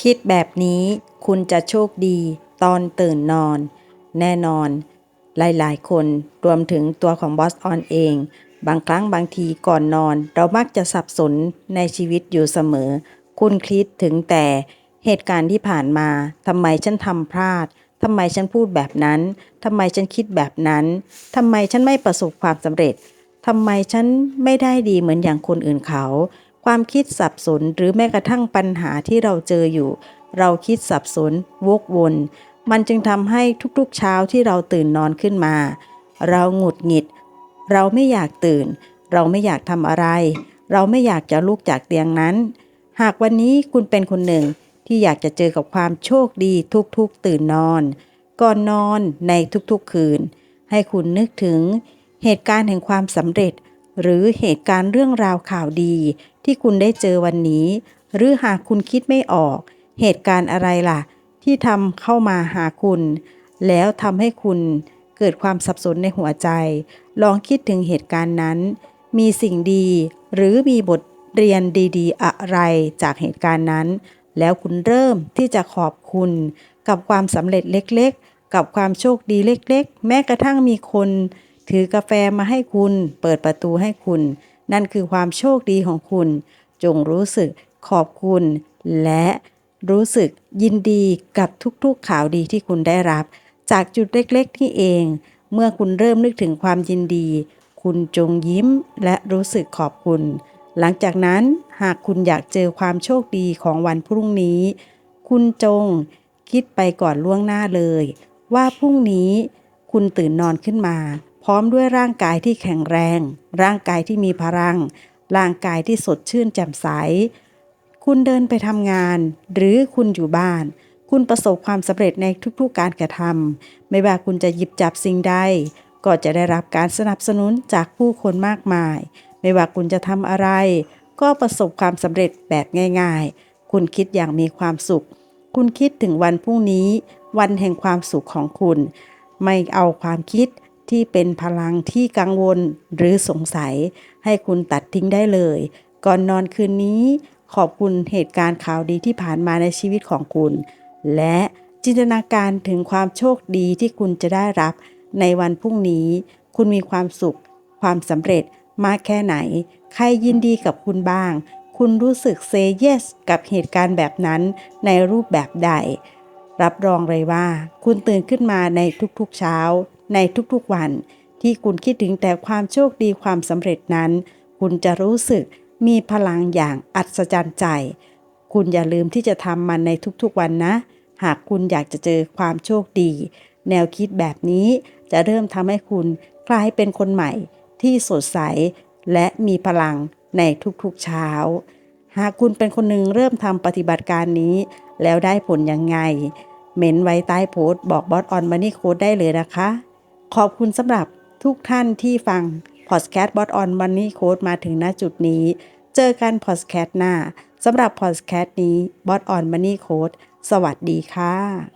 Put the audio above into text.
คิดแบบนี้คุณจะโชคดีตอนตื่นนอน แน่นอน หลายๆ คนรวมถึงตัวของบอสออนเอง บางครั้งบางทีก่อนนอน เรามักจะสับสนในชีวิตอยู่เสมอ คุณคิดถึงแต่เหตุการณ์ที่ผ่านมาทำไมฉันทำพลาดทำไมฉันพูดแบบนั้นทำไมฉันคิดแบบนั้นทำไมฉันไม่ประสบความสำเร็จทำไมฉันไม่ได้ดีเหมือนอย่างคนอื่นเขา ความคิดสับสนหรือแม้กระทั่งปัญหาที่เราเจออยู่ เราคิดสับสน วกวน มันจึงทำให้ทุกๆเช้าที่เราตื่นนอนขึ้นมา เราหงุดหงิด เราไม่อยากตื่น เราไม่อยากทำอะไร เราไม่อยากจะลุกจากเตียงนั้น หากวันนี้คุณเป็นคนหนึ่งที่อยากจะเจอกับความโชคดีทุกๆตื่นนอน ก่อนนอนในทุกๆคืน ให้คุณนึกถึง เหตุการณ์แห่งความสำเร็จ หรือเหตุการณ์เรื่องราวข่าวดี ที่คุณได้เจอวันนี้ หรือหากคุณคิดไม่ออก เหตุการณ์อะไรล่ะ ที่ทำเข้ามาหาคุณ แล้วทำให้คุณเกิดความสับสนในหัวใจ ลองคิดถึงเหตุการณ์นั้น มีสิ่งดีหรือมีบทเรียนดีๆ อะไรจากเหตุการณ์นั้น แล้วคุณเริ่มที่จะขอบคุณ กับความสำเร็จเล็กๆ กับความโชคดีเล็กๆ แม้กระทั่งมีคน ถือกาแฟมาให้คุณ เปิดประตูให้คุณ นั่นคือความโชคดีของคุณ จงรู้สึกขอบคุณ และรู้สึกยินดีกับทุกๆข่าวดีที่คุณได้รับ จากจุดเล็กๆที่เอง เมื่อคุณเริ่มนึกถึงความยินดี คุณจงยิ้มและรู้สึกขอบคุณ หลังจากนั้นหากคุณอยากเจอความโชคดีของวันพรุ่งนี้ คุณจงคิดไปก่อนล่วงหน้าเลย ว่าพรุ่งนี้คุณตื่นนอนขึ้นมา พร้อมด้วยร่างกายที่แข็งแรง ร่างกายที่มีพลัง ร่างกายที่สดชื่นแจ่มใส คุณเดินไปทำงาน หรือคุณอยู่บ้าน คุณประสบความสำเร็จในทุกๆการกระทำไม่ว่าคุณจะหยิบจับสิ่งใด ก็จะได้รับการสนับสนุนจากผู้คนมากมาย ไม่ว่าคุณจะทำอะไร ก็ประสบความสำเร็จแบบง่าย ๆ คุณคิดอย่างมีความสุข คุณคิดถึงวันพรุ่งนี้ วันแห่งความสุขของคุณ ไม่เอาความคิด ที่เป็นพลังที่กังวลหรือสงสัย ให้คุณตัดทิ้งได้เลย ก่อนนอนคืนนี้ ขอบคุณเหตุการณ์ข่าวดีที่ผ่านมาในชีวิตของคุณ และจินตนาการถึงความโชคดีที่คุณจะได้รับ ในวันพรุ่งนี้ คุณมีความสุข ความสำเร็จมากแค่ไหน ใครยินดีกับคุณบ้าง คุณรู้สึกเซเยสกับเหตุการณ์แบบนั้นในรูปแบบใด รับรองเลยว่า คุณตื่นขึ้นมาในทุกๆเช้า ในทุกๆวัน ที่คุณคิดถึงแต่ความโชคดีความสำเร็จนั้น คุณจะรู้สึกมีพลังอย่างอัศจรรย์ใจ คุณอย่าลืมที่จะทำมันในทุกๆวันนะ หากคุณอยากจะเจอความโชคดี แนวคิดแบบนี้จะเริ่มทำให้คุณกลายเป็นคนใหม่ที่สดใส และมีพลังในทุกๆเช้า หากคุณเป็นคนหนึ่งเริ่มทำปฏิบัติการนี้ แล้วได้ผลยังไงเม้นไว้ใต้โพสต์บอกบอสออนมานี่โค้ดได้เลยนะคะ ขอบคุณสำหรับทุกท่านที่ฟังพอดแคสต์บอทออนมันนี่โค้ดมาถึงณจุดนี้ เจอกันพอดแคสต์หน้าสำหรับพอดแคสต์นี้บอทออนมันนี่โค้ดสวัสดีค่ะ